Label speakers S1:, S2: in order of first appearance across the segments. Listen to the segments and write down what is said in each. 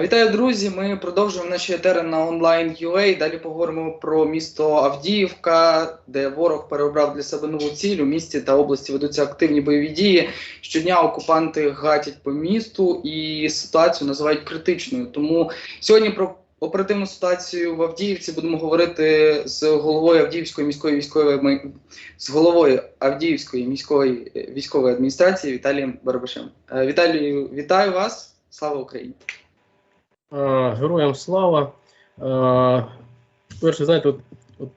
S1: Вітаю, друзі! Ми продовжуємо наші етери на онлайн UA. Далі поговоримо про місто Авдіївка, де ворог переобрав для себе нову ціль. У місті та області ведуться активні бойові дії. Щодня окупанти гатять по місту і ситуацію називають критичною. Тому сьогодні про оперативну ситуацію в Авдіївці будемо говорити з головою Авдіївської міської військової з головою Авдіївської міської е, військової адміністрації Віталієм Барабашем. Е, Віталію, вітаю вас! Слава Україні!
S2: Героям слава. Перше, знаєте, от, от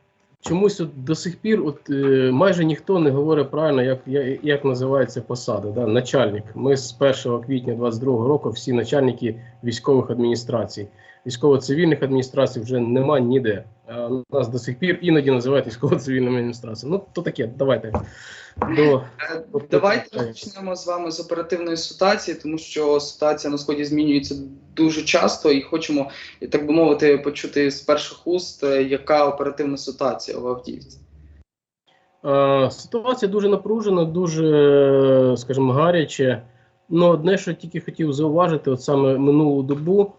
S2: чомусь от до сих пір от, е, майже ніхто не говорить правильно, як, як, називається посада. Да? Начальник. Ми з 1 квітня 22 року всі начальники військових адміністрацій. Військово-цивільних адміністрацій вже нема ніде. Нас до сих пір іноді називають військово-цивільними адміністраціями. Ну, то таке, давайте. До,
S1: Е, Давайте почнемо з вами з оперативної ситуації, тому що ситуація на сході змінюється дуже часто, і хочемо, так би мовити, почути з перших уст, е, яка оперативна ситуація в Авдіївці.
S2: Е, Ситуація дуже напружена, дуже, е, скажімо, гаряче. Ну, одне, що тільки хотів зауважити, от саме минулу добу,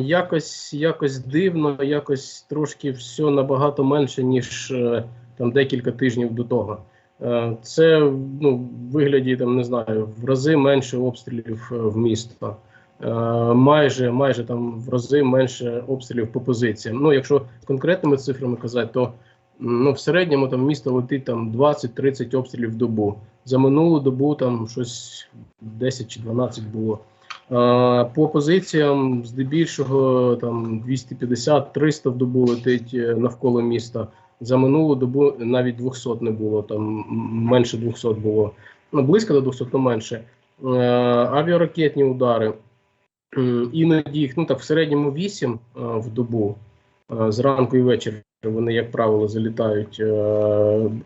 S2: якось, якось дивно, якось трошки все набагато менше, ніж е, там декілька тижнів до того. Е, Це ну, в вигляді там не знаю, в рази менше обстрілів е, в місто. Майже майже там в рази менше обстрілів по позиціям. Ну, якщо конкретними цифрами казати, то ну, в середньому там місто летить там 20-30 обстрілів в добу. За минулу добу там щось 10 чи 12 було. По позиціям здебільшого там 250-300 в добу летить е, навколо міста. За минулу добу навіть 200 не було, там менше 200 було. Ну, близько до 200, то менше. Е, авіаракетні удари. Іноді їх ну так в середньому 8 е, в добу зранку і ввечері. Вони, як правило, залітають.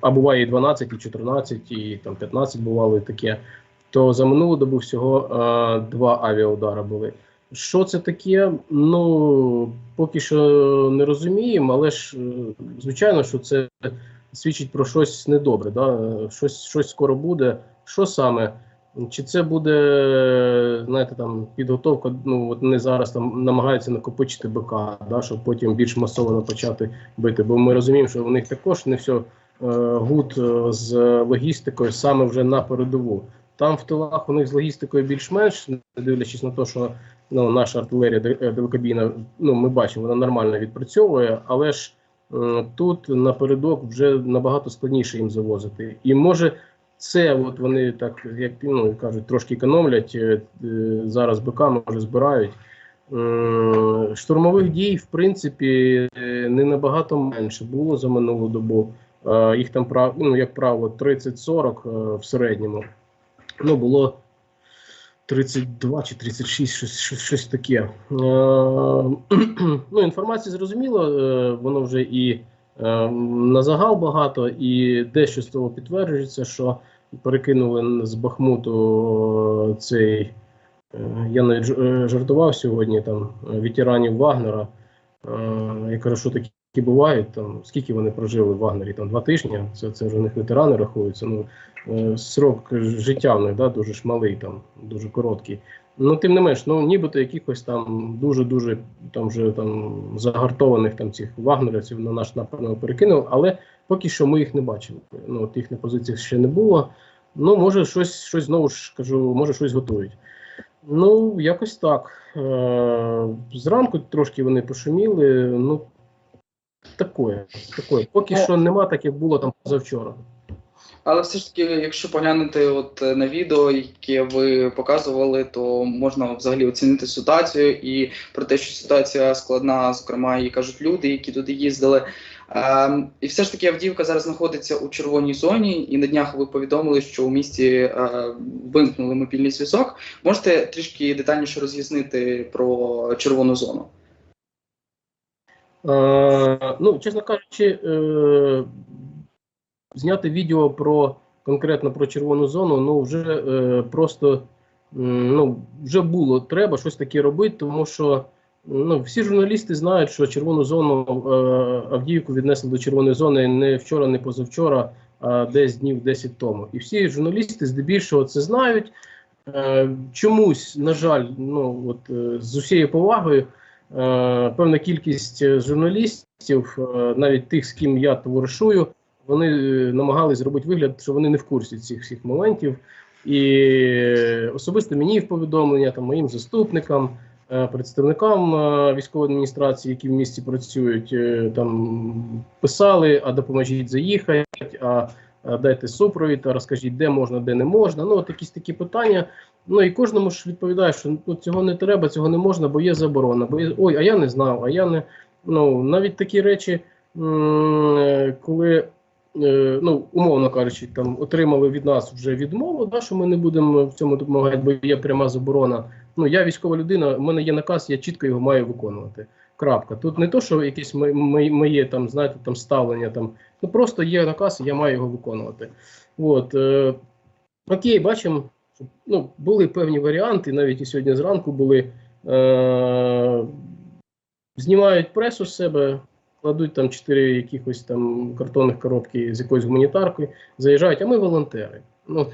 S2: А буває і 12, і 14, і там 15 бувало і таке. То за минулу добу всього е, два авіаудара були. Що це таке? Ну поки що не розуміємо, але ж е, звичайно, що це свідчить про щось недобре. Да? Щось, щось скоро буде. Що саме? Чи це буде, знаєте, там підготовка? Ну от вони зараз там намагаються накопичити БК, да, щоб потім більш масово почати бити. Бо ми розуміємо, що у них також не все е, гуд е, з логістикою саме вже на передову. Там в тилах у них з логістикою більш-менш, не дивлячись на те, що ну, наша артилерія е, далекобійна, ну ми бачимо, вона нормально відпрацьовує, але ж тут напередок вже набагато складніше їм завозити. І може це от вони так, як ну, кажуть, трошки економлять. е, е, Зараз БК може збирають. Штурмових дій, в принципі, не набагато менше було за минулу добу. Їх там ну, як правило, 30-40 е, в середньому. Ну, було 32 чи 36, щось, щось, щось таке. Е, ну, інформації зрозуміло, е, воно вже і е, на загал багато, і дещо з того підтверджується, що перекинули з Бахмуту е, цей. е, Я навіть жартував сьогодні там ветеранів Вагнера. Я кажу, що такі бувають. Там скільки вони прожили в Вагнері? Там два тижні. Це, це вже у них ветерани рахуються. Ну е, срок життя в них да, дуже ж малий, там дуже короткий. Ну, тим не менш, ну нібито якихось там дуже-дуже там вже там загартованих там цих вагнерівців на наш напрямок перекинув, але поки що ми їх не бачили. Ну, от їх на позиціях ще не було. Ну, може, щось, щось знову ж кажу, може, щось готують. Ну, якось так. Е, зранку трошки вони пошуміли. Ну, такое, такое. Поки що нема, так як було там позавчора.
S1: Але все ж таки, якщо поглянути от е, на відео, яке ви показували, то можна взагалі оцінити ситуацію і про те, що ситуація складна, зокрема, і кажуть люди, які туди їздили. Ем, і все ж таки Авдіївка зараз знаходиться у червоній зоні, і на днях ви повідомили, що у місті е, вимкнули мобільний зв'язок. Можете трішки детальніше роз'яснити про червону зону?
S2: Е, ну, чесно кажучи, е, зняти відео про конкретно про червону зону, ну вже е, просто ну, вже було треба щось таке робити, тому що ну, всі журналісти знають, що червону зону е, Авдіївку віднесли до червоної зони не вчора, не позавчора, а десь днів 10 тому. І всі журналісти здебільшого це знають. Е, чомусь, на жаль, ну от е, з усією повагою, певна кількість е, журналістів, е, навіть тих, з ким я товаришую, вони е, намагались зробити вигляд, що вони не в курсі цих всіх моментів. І е, особисто мені в повідомлення, там моїм заступникам, е, представникам е, військової адміністрації, які в місті працюють, е, там писали, а допоможіть заїхати, а дайте супровід, розкажіть, де можна, де не можна. Ну, от якісь такі питання. Ну і кожному ж відповідає, що ну, цього не треба, цього не можна, бо є заборона. Бо є, ой, а я не знав, а я не. Ну, навіть такі речі, коли. е, Ну, умовно кажучи, там отримали від нас вже відмову, да, що ми не будемо в цьому допомагати, бо є пряма заборона. Ну, я військова людина, в мене є наказ, я чітко його маю виконувати. Крапка. Тут не то, що якесь мо- моє, моє там, знаєте, там ставлення, там, ну просто є наказ, і я маю його виконувати. От, е, окей, бачимо, ну, були певні варіанти, навіть і сьогодні зранку були. Е, знімають пресу з себе, кладуть там чотири якихось там картонних коробки з якоюсь гуманітаркою, заїжджають, а ми волонтери. Ну,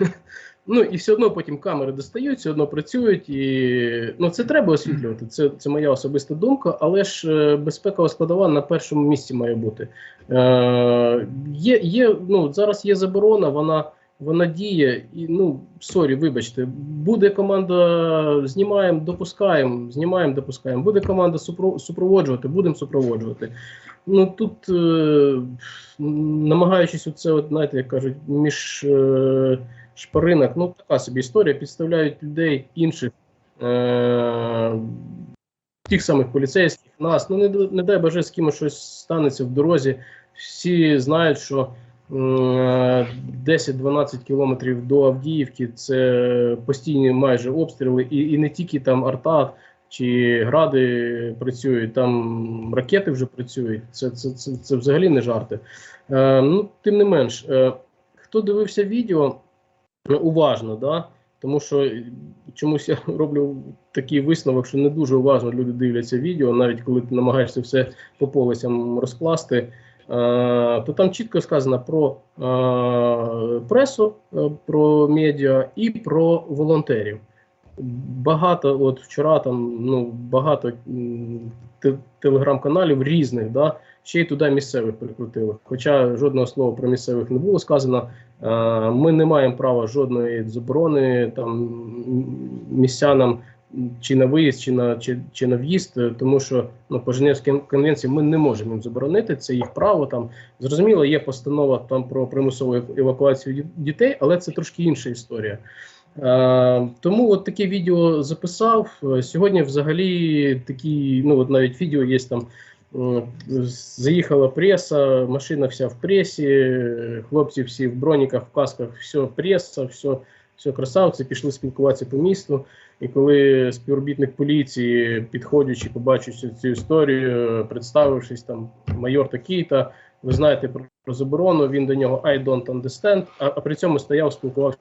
S2: ну і все одно потім камери достають, все одно працюють. І ну, це треба освітлювати. Це, це моя особиста думка, але ж е, безпекова складова на першому місці має бути. Е, є, є, ну, зараз є заборона, вона. Вона діє, і ну сорі, вибачте, буде команда знімаємо, допускаємо, знімаємо, допускаємо. Буде команда супро- супроводжувати, будемо супроводжувати. Ну тут е, намагаючись оце, от, знаєте, як кажуть, між е, шпаринок, ну така собі історія, підставляють людей інших. Е, Тих самих поліцейських, нас, ну не, не дай Боже, з кимось щось станеться в дорозі. Всі знають, що м, 10-12 кілометрів до Авдіївки це постійні майже обстріли, і, і не тільки там арта чи гради працюють, там ракети вже працюють. Це, це, це, це взагалі не жарти. Е, ну, тим не менш, е, хто дивився відео е, уважно, да? тому що чомусь я роблю такий висновок, що не дуже уважно люди дивляться відео, навіть коли ти намагаєшся все по полицям розкласти. Е, то там чітко сказано про е, пресу, е, про медіа і про волонтерів. Багато, от вчора там ну багато те- телеграм-каналів різних, да, ще й туди місцевих прикрутили. Хоча жодного слова про місцевих не було сказано. Е, Ми не маємо права жодної заборони там містянам чи на виїзд, чи на чи, чи на в'їзд, е, тому що ну, по Женевській конвенції ми не можемо їм заборонити. Це їх право. Там зрозуміло, є постанова там про примусову евакуацію дітей, але це трошки інша історія. Е, тому от таке відео записав. Е, Сьогодні взагалі такі, ну от навіть відео є там. Заїхала преса, машина вся в пресі, хлопці всі в броніках, в касках, все преса, все, все красавці, пішли спілкуватися по місту. І коли співробітник поліції, підходячи, побачивши цю історію, представившись там майор такий-то, ви знаєте про, про заборону, він до нього I don't understand, а, а при цьому стояв, спілкувався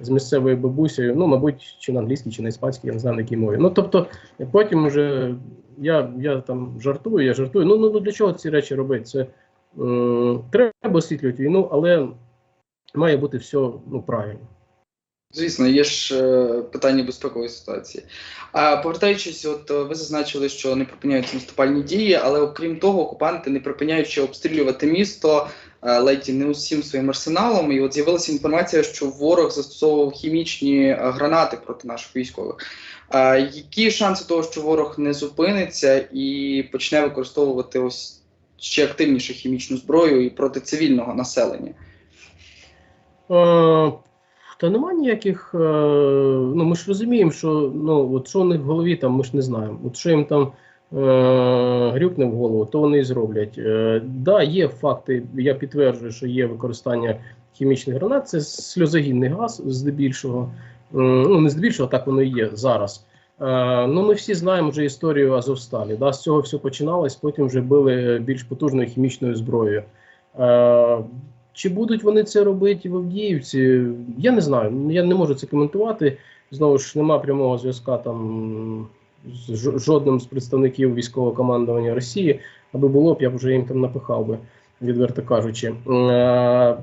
S2: з місцевою бабусею, ну, мабуть, чи на англійській, чи на іспанській, я не знаю на якій мові. Ну, тобто, потім вже я, я там жартую, я жартую. Ну, ну, ну для чого ці речі робити? Це е, треба освітлювати війну, але має бути все ну, правильно.
S1: Звісно, є ж е, питання безпекової ситуації. А повертаючись, от е, ви зазначили, що не припиняються наступальні дії, але окрім того, окупанти не припиняють ще обстрілювати місто е, ледь не усім своїм арсеналом. І от з'явилася інформація, що ворог застосовував хімічні гранати проти наших військових. А які шанси того, що ворог не зупиниться і почне використовувати ось ще активніше хімічну зброю і проти цивільного населення?
S2: Е, Та нема ніяких. е, Ну, ми ж розуміємо, що ну, от що у них в голові, там, ми ж не знаємо. От що їм там е, грюкне в голову, то вони і зроблять. Е, да, є факти, я підтверджую, що є використання хімічних гранат, це сльозогінний газ здебільшого. М, Ну, не здебільшого, так воно і є зараз. Е, ну, ми всі знаємо вже історію Азовсталі. Да? З цього все починалось, потім вже били більш потужною хімічною зброєю. Е, чи будуть вони це робити в Авдіївці? Я не знаю. Я не можу це коментувати. Знову ж нема прямого зв'язка там з жодним з представників військового командування Росії. Аби було б, я б вже їм там напихав би, відверто кажучи. Е,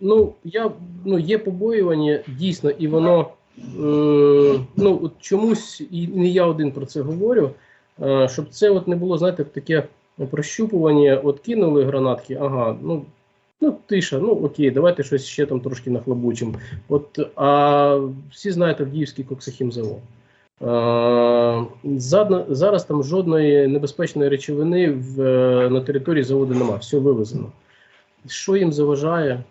S2: ну, я, ну, є побоювання дійсно, і воно м, ну, от чомусь, і не я один про це говорю, е, щоб це от не було, знаєте, таке прощупування, от кинули гранатки, ага, ну, ну тиша, ну окей, давайте щось ще там трошки нахлобучимо. От, а всі знають Авдіївський коксахімзавод. Завод. зараз там жодної небезпечної речовини в, е, на території заводу немає, все вивезено. Що їм заважає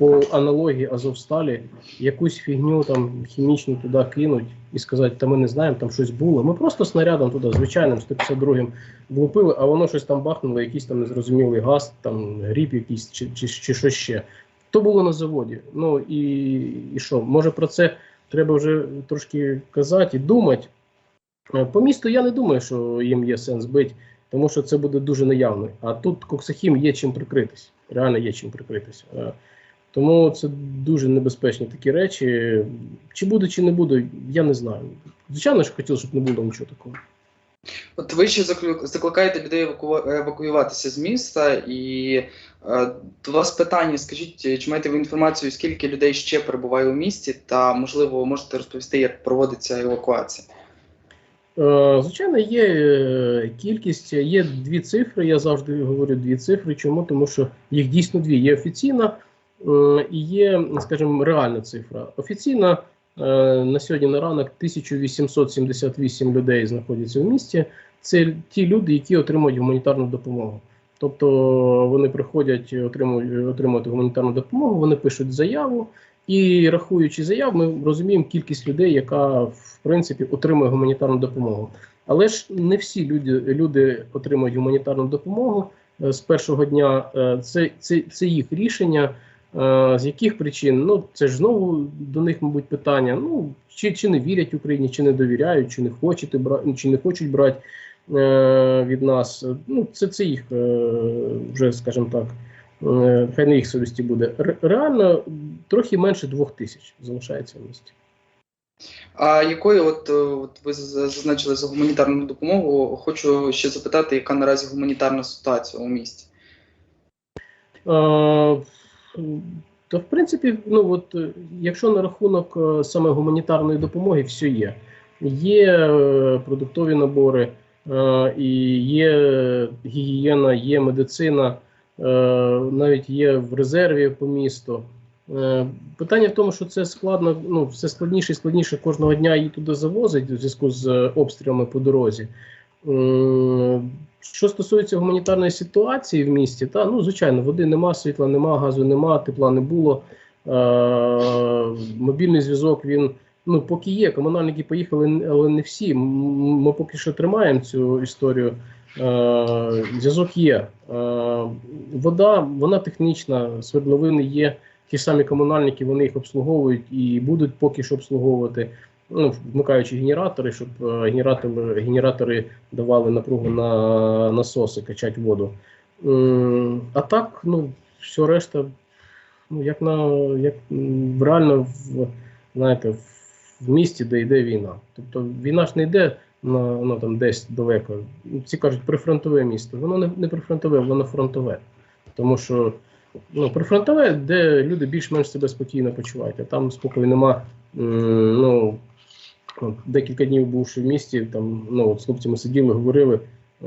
S2: по аналогії Азовсталі якусь фігню там хімічну туди кинуть і сказати, та ми не знаємо, там щось було. Ми просто снарядом туди, звичайним 152-м влупили, а воно щось там бахнуло, якийсь там незрозумілий газ, там гріб якийсь чи, чи, чи що ще. То було на заводі. Ну і, і що? Може про це треба вже трошки казати і думати. Е, По місту я не думаю, що їм є сенс бити, тому що це буде дуже наявно. А тут Коксахім є чим прикритись. Реально є чим прикритись. Тому це дуже небезпечні такі речі. Чи буде, чи не буде, я не знаю. Звичайно ж хотів, щоб не було нічого такого.
S1: От ви ще закликаєте людей евакуюватися з міста, і е, до вас питання: скажіть, чи маєте ви інформацію, скільки людей ще перебуває у місті, та можливо можете розповісти, як проводиться евакуація?
S2: Е, Звичайно, є е, кількість, є дві цифри. Я завжди говорю дві цифри. Чому? Тому що їх дійсно дві. Є офіційна і є, скажімо, реальна цифра. Офіційна е, на сьогодні на ранок 1878 людей знаходяться в місті. Це ті люди, які отримують гуманітарну допомогу. Тобто вони приходять отримують, отримувати гуманітарну допомогу, вони пишуть заяву, і рахуючи заяв, ми розуміємо кількість людей, яка в принципі отримує гуманітарну допомогу. Але ж не всі люди, люди отримують гуманітарну допомогу е, з першого дня. Е, Це, це, це їх рішення. Е, З яких причин? Ну це ж знову до них, мабуть, питання. Ну чи, чи не вірять Україні, чи не довіряють, чи не хочуть брати, чи не хочуть брати е, від нас. Ну це, це їх е, вже, скажімо так. Е, Хай на їх совісті буде. Ре- Реально трохи менше двох тисяч залишається в місті.
S1: А якою, от, е, от ви зазначили за гуманітарну допомогу, хочу ще запитати, яка наразі гуманітарна ситуація у місті?
S2: Е, То, в принципі, ну от е, якщо на рахунок е, саме гуманітарної допомоги, все є. Є е, продуктові набори, і є гігієна, є медицина, навіть є в резерві по місту. Питання в тому, що це складно, ну все складніше і складніше кожного дня її туди завозить у зв'язку з обстрілами по дорозі. Що стосується гуманітарної ситуації в місті, та ну звичайно, води нема, світла нема, газу нема, тепла не було. Е, мобільний зв'язок він ну поки є. Комунальники поїхали, але не всі. Ми поки що тримаємо цю історію. Е, зв'язок є. Е, вода, вона технічна, свердловини є. Ті самі комунальники, вони їх обслуговують і будуть поки що обслуговувати ну, вмикаючи генератори, щоб е, генератори, генератори давали напругу на насоси, качать воду. А так, ну, все решта, ну, як на як реально в знаєте, в місті, де йде війна. Тобто війна ж не йде на ну, там десь далеко. Всі кажуть прифронтове місто. Воно не, не прифронтове, воно фронтове. Тому що ну, прифронтове, де люди більш-менш себе спокійно почувають, а там спокою нема. Ну, декілька днів бувши в місті, там ну от з хлопцями сиділи, говорили. Е,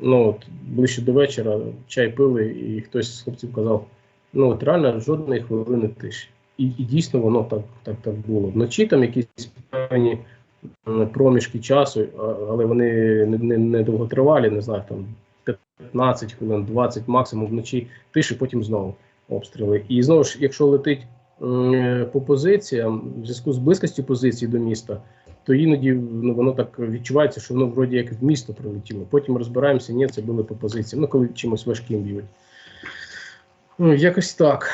S2: ну от ближче до вечора чай пили, і хтось з хлопців казав: ну от реально жодної хвилини тиші. І, і дійсно воно так, так, так було. Вночі там якісь певні проміжки часу, але вони не, не, не довготривалі, не знаю, там 15 хвилин, 20 максимум вночі тиші, потім знову обстріли. І знову ж, якщо летить по позиціям, в зв'язку з близькістю позицій до міста, то іноді ну, воно так відчувається, що воно вроді як в місто прилетіло. Потім розбираємося, ні, це були по позиціям. Ну, коли чимось важким б'ють. Ну, якось так.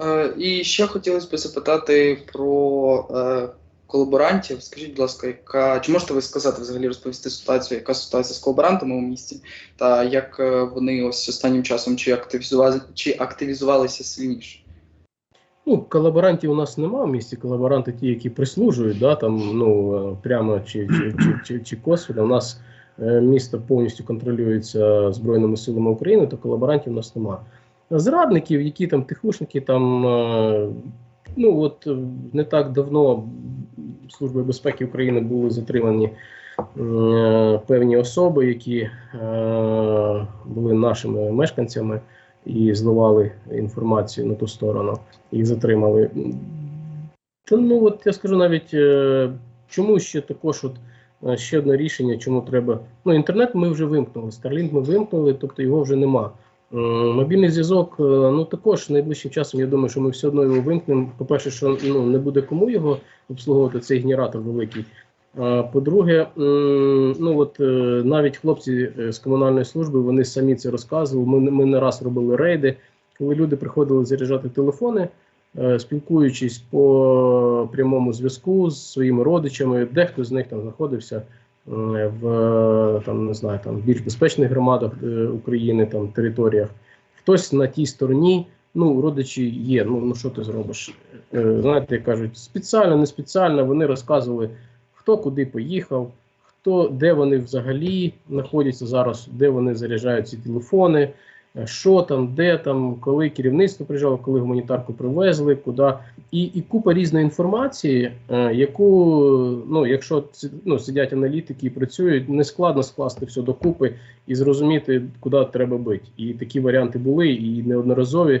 S1: Е, І ще хотілося б запитати про е, колаборантів. Скажіть, будь ласка, яка чи можете ви сказати взагалі розповісти ситуацію, яка ситуація з колаборантами у місті, та як е, вони ось останнім часом чи активізували чи активізувалися сильніше?
S2: Ну, колаборантів у нас немає в місті. Колаборанти ті, які прислужують, да, там, ну, е, прямо чи, чи, чи, чи, чи косвенно. У нас е, місто повністю контролюється Збройними силами України, то колаборантів у нас немає. зрадників, які там тихушники, там е, ну от не так давно Службою безпеки України були затримані певні особи, які були нашими мешканцями і зливали інформацію на ту сторону. Їх затримали. Та ну от я скажу навіть, е, чому ще також от. е, Ще одне рішення, чому треба. Ну, інтернет ми вже вимкнули. Starlink ми вимкнули, тобто його вже нема. Мобільний зв'язок, е, ну також найближчим часом, я думаю, що ми все одно його вимкнемо. По-перше, що ну, не буде кому його обслуговувати, цей генератор великий. По-друге, ну от е, навіть хлопці е, з комунальної служби вони самі це розказували. Ми, ми не раз робили рейди, коли люди приходили заряджати телефони, е, спілкуючись по прямому зв'язку з своїми родичами, дехто з них там знаходився е, в е, там не знаю, там більш безпечних громадах е, України, там територіях. Хтось на тій стороні, ну родичі є. Ну ну що ти зробиш? Е, Знаєте, кажуть, спеціально, не спеціально вони розказували, хто куди поїхав, хто де вони взагалі знаходяться зараз, де вони заряджають ці телефони, е, що там, де там, коли керівництво приїжджало, коли гуманітарку привезли, куди. І, і купа різної інформації, е, яку, ну, якщо ну, сидять аналітики і працюють, не складно скласти все докупи і зрозуміти, куди треба бити. І такі варіанти були, і неодноразові.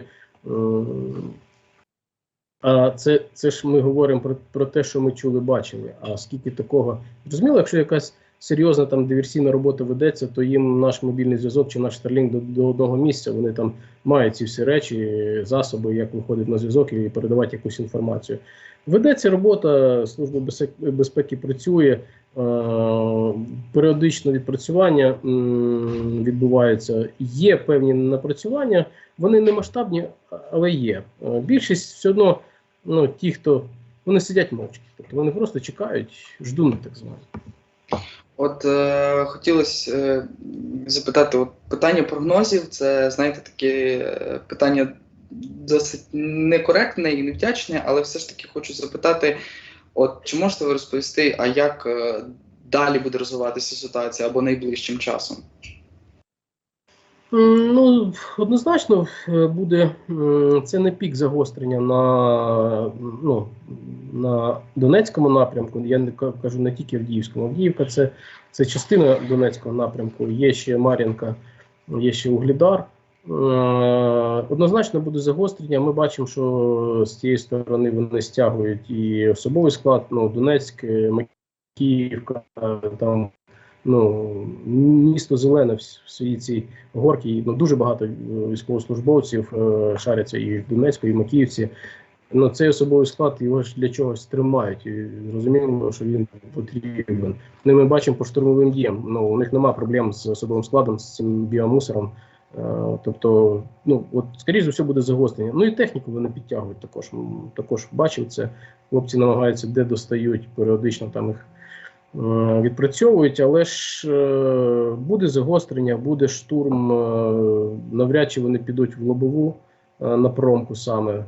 S2: А це, це ж ми говоримо про, про те, що ми чули, бачили. А скільки такого зрозуміло, якщо якась серйозна там диверсійна робота ведеться, то їм наш мобільний зв'язок чи наш Starlink до, до одного місця вони там мають ці всі речі, засоби, як виходити на зв'язок і передавати якусь інформацію. Ведеться робота, служба безпеки, працює. е, Періодично відпрацювання м, відбувається. Є певні напрацювання, вони не масштабні, але є. Більшість все одно, ну ті, хто вони сидять мовчки, тобто вони просто чекають, ждуни так звані.
S1: От е, хотілося е, запитати, от питання прогнозів, це знаєте, таке питання досить некоректне і невдячне, але все ж таки хочу запитати: от чи можете ви розповісти, а як е, далі буде розвиватися ситуація або найближчим часом?
S2: Ну, однозначно е, буде це не пік загострення на, ну, на Донецькому напрямку. Я не кажу не тільки Авдіївському. Авдіївка це, це частина Донецького напрямку. Є ще Мар'їнка, є ще Углідар. Е, Однозначно буде загострення. Ми бачимо, що з цієї сторони вони стягують і особовий склад, ну, Донецьк, е, Макіївка, там ну, місто зелене в своїй цій горці. Ну, дуже багато е, військовослужбовців е, шаряться і в Донецьку, і в Макіївці. Ну, цей особовий склад його ж для чогось тримають. І розуміємо, що він потрібен. Ну, ми бачимо по штурмовим діям. Ну, у них немає проблем з особовим складом, з цим біомусором. Е, Тобто, ну от скоріш за все буде загострення. Ну і техніку вони підтягують також. Також бачив це. Хлопці намагаються, де достають, періодично там їх відпрацьовують, але ж е, буде загострення, буде штурм. е, Навряд чи вони підуть в лобову е, на промку саме. Е,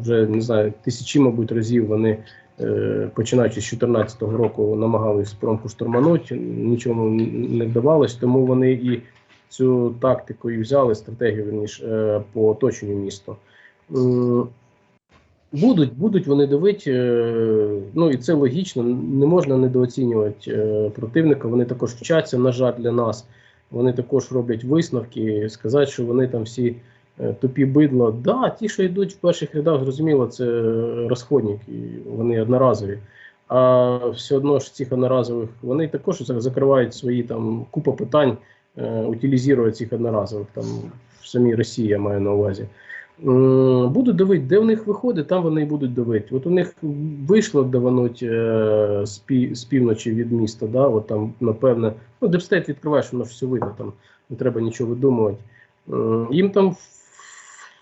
S2: Вже не знаю, тисячі, мабуть, разів вони. е, Починаючи з 2014 року, намагались промку штурманути, нічому не вдавалось, тому вони і цю тактику і взяли стратегію е, по оточенню міста. Будуть, будуть вони давити, е, ну і це логічно. Не можна недооцінювати е, противника. Вони також вчаться, на жаль, для нас. Вони також роблять висновки. Сказати, що вони там всі е, тупі бидла. Да, ті, що йдуть в перших рядах, зрозуміло, це розходники, вони одноразові. А все одно ж цих одноразових вони також закривають свої там купа питань утилізують цих одноразових там в самій Росії, я маю на увазі. М, Будуть давити, де в них виходить, там вони і будуть давити. От у них вийшло давануть е, з, півночі від міста, да, от там, напевне, ну, депстейт відкриваєш, воно ж все видно, там не треба нічого видумувати. М, Їм там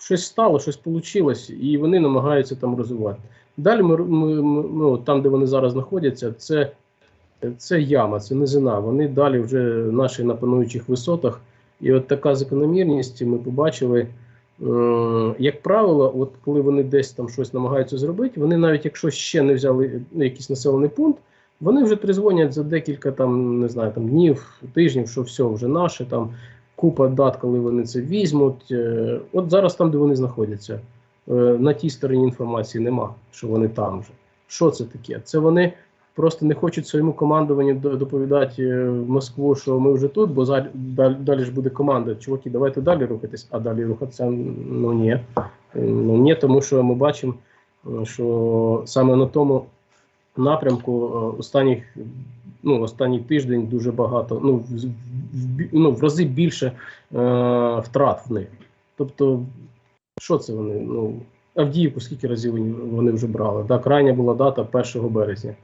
S2: щось стало, щось вийшло, і вони намагаються там розвивати. Далі ми, ми, ми ну, там, де вони зараз знаходяться, це це яма, це низина. Вони далі вже наші на пануючих висотах. І от така закономірність ми побачили. Е, Як правило, от коли вони десь там щось намагаються зробити, вони навіть якщо ще не взяли ну, якийсь населений пункт, вони вже тризвонять за декілька там, не знаю, там днів, тижнів, що все вже наше там. купа дат, коли вони це візьмуть. Е, От зараз там, де вони знаходяться, е, на тій стороні інформації нема, що вони там вже. Що це таке? Це вони просто не хочуть своєму командуванню доповідати е, в Москву, що ми вже тут, бо далі, далі ж буде команда. Чуваки, давайте далі рухатись, а далі рухатися ну ні. Е, Ну ні, тому що ми бачимо, е, що саме на тому напрямку е, останніх, ну, останній тиждень дуже багато, ну, в, в, ну, в рази більше е, втрат в них. Тобто, що це вони? Ну, Авдіївку скільки разів вони вже брали? Да, крайня була дата 1 березня.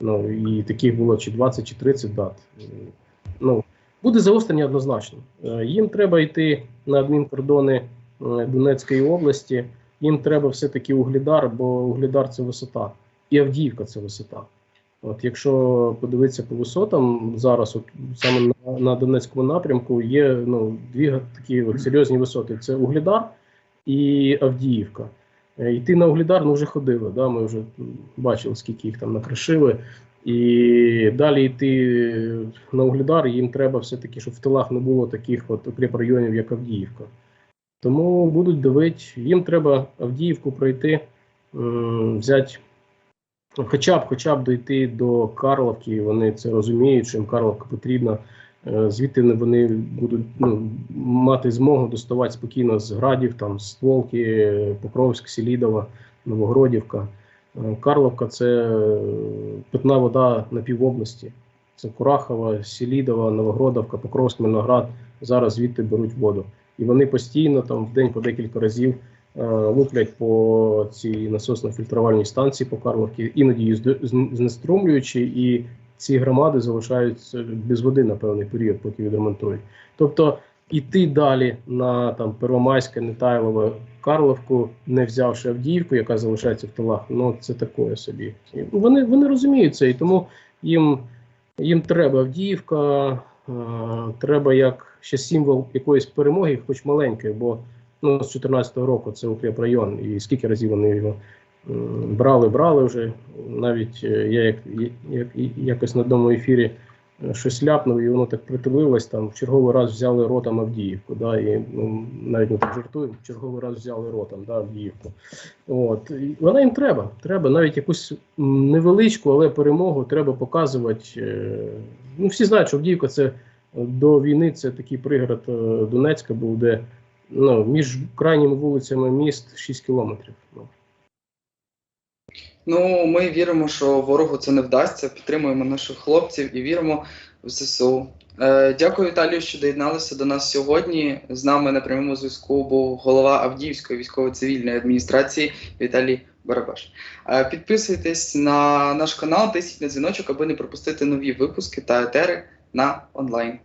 S2: Ну, і таких було чи 20, чи 30 дат. Ну, буде заострення однозначно. Е, Їм треба йти на адмінкордони е, Донецької області. Їм треба все-таки Углідар, бо Углідар це висота. І Авдіївка це висота. От якщо подивитися по висотам, зараз, от саме на, на Донецькому напрямку, є ну, дві такі от серйозні висоти: це Углідар і Авдіївка. Е, Йти на Углідар ну, вже ходили, да, ми вже бачили, скільки їх там накришили. І далі йти на Углідар, їм треба все-таки, щоб в тилах не було таких от укріпрайонів, як Авдіївка. Тому будуть давити, їм треба Авдіївку пройти, взяти, хоча б хоча б дойти до Карловки, вони це розуміють, що їм Карловка потрібна. Е, Звідти вони будуть ну, мати змогу доставати спокійно з градів, там, Стволки, Покровськ, Селідова, Новогродівка. Е, Карловка це питна вода на півобласті. Це Курахова, Селідова, Новогродовка, Покровськ, Мирноград. Зараз звідти беруть воду. І вони постійно там в день по декілька разів е, луплять по цій насосно-фільтрувальній станції по Карловці, іноді її знеструмлюючи, і ці громади залишаються без води на певний період, поки відремонтують. Тобто іти далі на там Первомайське, Нетайлове, Карловку, не взявши Авдіївку, яка залишається в тилах, ну це такое собі. Вони, вони розуміють це, і тому їм, їм треба Авдіївка, е, треба як ще символ якоїсь перемоги, хоч маленької, бо ну, з 2014 року це укріпрайон, і скільки разів вони його брали, брали вже. Навіть е, я як, як, якось на одному ефірі е, щось ляпнув, і воно так притулилось, там в черговий раз взяли ротом Авдіївку. Да, і, ну, навіть ми так жартуємо, в черговий раз взяли ротом да, Авдіївку. От. І вона їм треба. Треба навіть якусь невеличку, але перемогу треба показувати. е, Ну, всі знають, що Авдіївка це до війни це такий пригород Донецька був, де ну, між крайніми вулицями міст 6 кілометрів. Ну.
S1: Ми віримо, що ворогу це не вдасться. Підтримуємо наших хлопців і віримо в ЗСУ. Е, дякую, Віталію, що доєдналися до нас сьогодні. З нами на прямому зв'язку був голова Авдіївської військово-цивільної адміністрації Віталій Барабаш. Е, підписуйтесь на наш канал, тисніть на дзвіночок, аби не пропустити нові випуски та етери на онлайн.